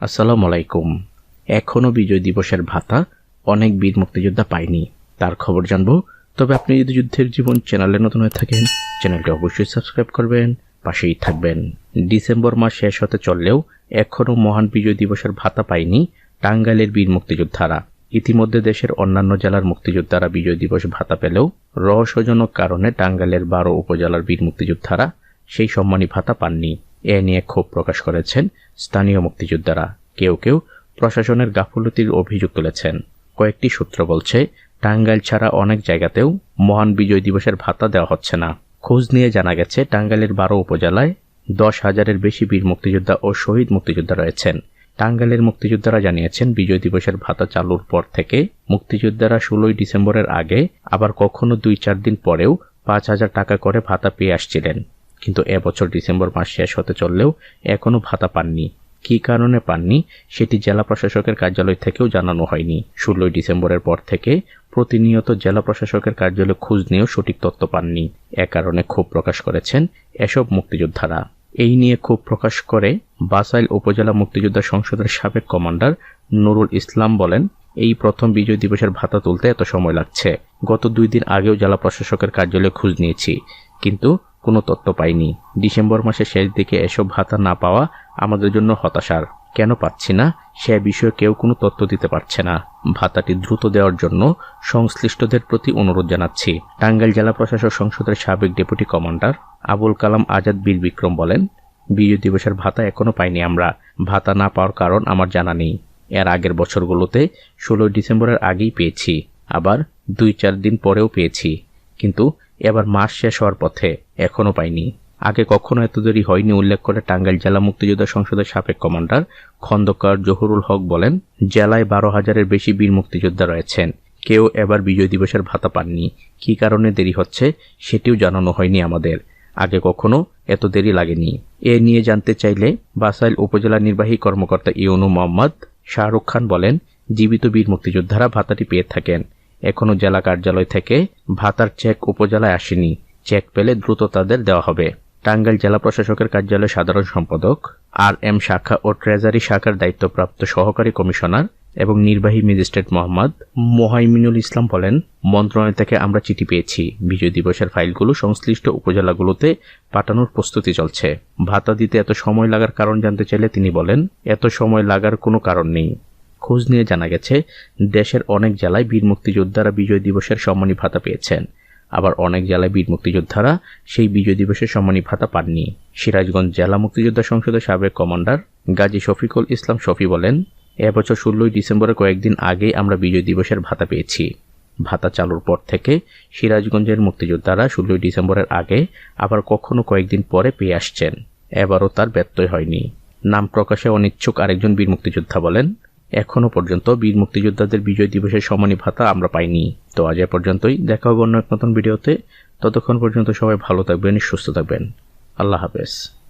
আসসালামু আলাইকুম। এখনও বিজয় দিবসের ভাতা অনেক বীর মুক্তিযোদ্ধা পায়নি। তার খবর জানব। তবে আপনি যদি যুদ্ধের জীবন চ্যানেলে নতুন হয়ে থাকেন, চ্যানেলটি অবশ্যই সাবস্ক্রাইব করবেন, পাশেই থাকবেন। ডিসেম্বর মাস শেষ হতে চললেও এখনও মহান বিজয় দিবসের ভাতা পায়নি টাঙ্গাইলের বীর মুক্তিযোদ্ধারা। ইতিমধ্যে দেশের অন্যান্য জেলার মুক্তিযোদ্ধারা বিজয় দিবস ভাতা পেলেও রহস্যজনক কারণে টাঙ্গাইলের বারো উপজেলার বীর মুক্তিযোদ্ধারা সেই সম্মানী ভাতা পাননি। এ নিয়ে ক্ষোভ প্রকাশ করেছেন স্থানীয় মুক্তিযোদ্ধারা। কেউ কেউ প্রশাসনের গাফলতির অভিযোগ তুলেছেন। কয়েকটি সূত্র বলছে, টাঙ্গাইল ছাড়া অনেক জায়গাতেও মহান বিজয় দিবসের ভাতা দেওয়া হচ্ছে না। খোঁজ নিয়ে জানা গেছে, টাঙ্গাইলের বারো উপজেলায় দশ হাজারের বেশি বীর মুক্তিযোদ্ধা ও শহীদ মুক্তিযোদ্ধা রয়েছেন। টাঙ্গাইলের মুক্তিযোদ্ধারা জানিয়েছেন, বিজয় দিবসের ভাতা চালুর পর থেকে মুক্তিযোদ্ধারা ষোলোই ডিসেম্বরের আগে আবার কখনো দুই চার দিন পরেও পাঁচ হাজার টাকা করে ভাতা পেয়ে আসছিলেন। কিন্তু এবছর ডিসেম্বর মাস শেষ হতে চললেও এখনও ভাতা পাননি। কী কারণে পাননি, সেটি জেলা প্রশাসকের কার্যালয় থেকেও জানানো হয়নি। ষোলোই ডিসেম্বরের পর থেকে প্রতিনিয়ত জেলা প্রশাসকের কার্যালয়ে খোঁজ নিয়েও সঠিক তথ্য পাননি। এ কারণে ক্ষোভ প্রকাশ করেছেন এসব মুক্তিযোদ্ধারা। এই নিয়ে ক্ষোভ প্রকাশ করে বাসাইল উপজেলা মুক্তিযোদ্ধা সংসদের সাবেক কমান্ডার নুরুল ইসলাম বলেন, এই প্রথম বিজয় দিবসের ভাতা তুলতে এত সময় লাগছে। গত দুই দিন আগেও জেলা প্রশাসকের কার্যালয়ে খোঁজ নিয়েছি। কিন্তু কোনো তথ্য পাইনি। ডিসেম্বর মাসের শেষ দিকে এসব ভাতা না পাওয়া আমাদের জন্য হতাশার। কেন পাচ্ছি না? সে বিষয়ে কেউ কোনো তথ্য দিতে পারছে না। ভাতাটি দ্রুত দেওয়ার জন্য সংশ্লিষ্টদের প্রতি অনুরোধ জানাচ্ছি। টাঙ্গাইল জেলা প্রশাসক সংসদের সাবেক ডেপুটি কমান্ডার আবুল কালাম আজাদ বীর বিক্রম বলেন, বিজয় দিবসের ভাতা এখনও পাইনি আমরা। ভাতা না পাওয়ার কারণ আমার জানা নেই। এর আগের বছরগুলোতে ষোলোই ডিসেম্বরের আগেই পেয়েছি। আবার দুই চার দিন পরেও পেয়েছি। কিন্তু এবার মাস শেষ হওয়ার পথে এখনও পাইনি। আগে কখনো এত দেরি হয়নি উল্লেখ করে টাঙ্গাইল জেলা মুক্তিযোদ্ধা সংসদের সাবেক কমান্ডার খন্দকার জহুরুল হক বলেন, জেলায় বারো হাজারের বেশি বীর মুক্তিযোদ্ধা রয়েছেন। কেউ এবার বিজয় দিবসের ভাতা পাননি। কী কারণে দেরি হচ্ছে সেটিও জানানো হয়নি আমাদের। আগে কখনো এত দেরি লাগেনি। এ নিয়ে জানতে চাইলে বাসাইল উপজেলা নির্বাহী কর্মকর্তা ইউনু মোহাম্মদ শাহরুখ খান বলেন, জীবিত বীর মুক্তিযোদ্ধারা ভাতাটি পেয়ে থাকেন। এখনও জেলা কার্যালয় থেকে ভাতার চেক উপজেলায় আসেনি। চেক পেলে দ্রুত তাদের দেওয়া হবে। টাঙ্গাইল জেলা প্রশাসকের কার্যালয় সাধারণ সম্পাদক আর এম শাখা ও ট্রেজারি শাখার দায়িত্বপ্রাপ্ত সহকারী কমিশনার এবং নির্বাহী ম্যাজিস্ট্রেট মোহাম্মদ মোহাইমিনুল ইসলাম বলেন, মন্ত্রণালয় থেকে আমরা চিঠি পেয়েছি। বিজয় দিবসের ফাইলগুলো সংশ্লিষ্ট উপজেলাগুলোতে পাঠানোর প্রস্তুতি চলছে। ভাতা দিতে এত সময় লাগার কারণ জানতে চাইলে তিনি বলেন, এত সময় লাগার কোনো কারণ নেই। খোঁজ নিয়ে জানা গেছে, দেশের অনেক জেলায় বীর মুক্তিযোদ্ধারা বিজয় দিবসের সম্মানী ভাতা পেয়েছেন। আবার অনেক জেলায় বীর মুক্তিযোদ্ধারা সেই বিজয় দিবসের সম্মানী ভাতা পাননি। সিরাজগঞ্জ জেলা মুক্তিযোদ্ধা সংসদের সাবেক কমান্ডার গাজী শফিকুল ইসলাম শফি বলেন এবছর ষোলোই ডিসেম্বরের কয়েকদিন আগেই আমরা বিজয় দিবসের ভাতা পেয়েছি। ভাতা চালুর পর থেকে সিরাজগঞ্জের মুক্তিযোদ্ধারা ষোলোই ডিসেম্বরের আগে আবার কখনো কয়েকদিন পরে পেয়ে আসছেন। এবারও তার ব্যত্যয় হয়নি। নাম প্রকাশে অনিচ্ছুক আরেকজন বীর মুক্তিযোদ্ধা বলেন এখনও পর্যন্ত বীর মুক্তিযোদ্ধাদের বিজয় দিবসের সমানী ভাতা আমরা পাইনি। তো আজ এ পর্যন্তই। দেখা হবে অন্য এক নতুন ভিডিওতে। ততক্ষণ পর্যন্ত সবাই ভালো থাকবেন, সুস্থ থাকবেন। আল্লাহ হাফেজ।